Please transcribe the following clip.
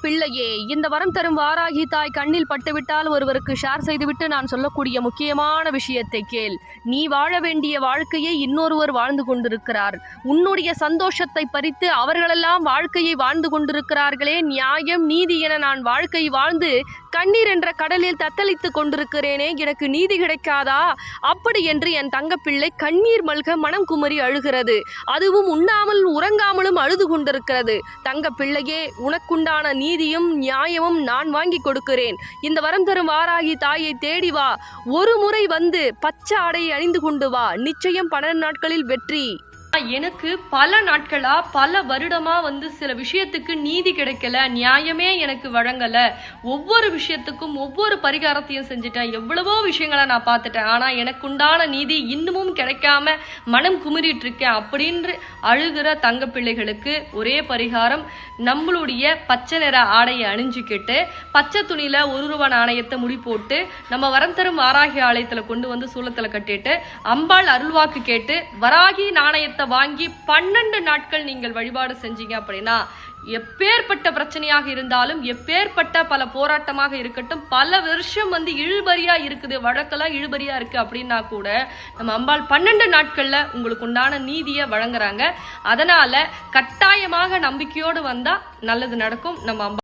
பிள்ளையே இந்த வரம் தரும் வாராகி தாய் கண்ணில் பட்டுவிட்டால் ஒருவருக்கு ஷேர் செய்துவிட்டு நான் சொல்லக்கூடிய முக்கியமான விஷயத்தை கேள். நீ வாழ வேண்டிய வாழ்க்கையை இன்னொருவர் வாழ்ந்து கொண்டிருக்கிறார். உன்னுடைய சந்தோஷத்தை பறித்து அவர்களெல்லாம் வாழ்க்கையை வாழ்ந்து கொண்டிருக்கிறார்களே நியாயம் நீதி என நான் வாழ்க்கை வாழ்ந்து கண்ணீர் என்ற கடலில் தத்தளித்துக் கொண்டிருக்கிறேனே எனக்கு நீதி கிடைக்காதா? அப்படி என்று என் தங்கப்பிள்ளை கண்ணீர் மல்க மனம் குமரி அழுகிறது. அதுவும் உண்ணாமல் உறங்காமலும் அழுது கொண்டிருக்கிறது. தங்க பிள்ளையே உனக்குண்டான நீதியும் நியாயமும் நான் வாங்கி கொடுக்கிறேன். இந்த வரம் தரும் வாராகி தாயை தேடி வா. ஒரு முறை வந்து பச்சை ஆடை அணிந்து கொண்டு வா. நிச்சயம் பன்னெண்டு நாட்களில் வெற்றி. எனக்கு பல நாட்களா பல வருடமா வந்து சில விஷயத்துக்கு நீதி கிடைக்கல நியாயமே எனக்கு வழங்கல. ஒவ்வொரு விஷயத்துக்கும் ஒவ்வொரு பரிகாரத்தையும் செஞ்சுட்டேன். எவ்வளவோ விஷயங்களை நான் பார்த்துட்டேன். ஆனா எனக்கு உண்டான நீதி இன்னமும் கிடைக்காம மனம் குமுறிட்டு இருக்கேன் அப்படின்னு அழுகிற தங்க பிள்ளைகளுக்கு ஒரே பரிகாரம் நம்மளுடைய பச்சை நிற ஆடையை அணிஞ்சுக்கிட்டு பச்சை துணியில ஒரு ரூபா நாணயத்தை முடி போட்டு நம்ம வரம் தரும் வாராகி ஆலயத்துல கொண்டு வந்து சூளத்துல கட்டிட்டு அம்பாள் அருள்வாக்கு கேட்டு வராகி நாணயத்தை வாங்கி பன்னெண்டு நாட்கள் நீங்கள் வழிபாடு செஞ்சீங்க அப்படின்னா எப்பேற்பட்ட பிரச்சனையாக இருந்தாலும் எப்பேற்பட்ட பல போராட்டமாக இருக்கட்டும் பல வருஷம் வந்து இழுபறியா இருக்குது வழக்கெல்லாம் இழுபறியா இருக்கு அப்படின்னா கூட நம்ம அம்பாள் பன்னெண்டு நாட்கள்ல உங்களுக்கு உண்டான நீதியை வழங்குறாங்க. அதனால கட்டாயமாக நம்பிக்கையோடு வந்தா நல்லது நடக்கும். நம்ம அம்பாள்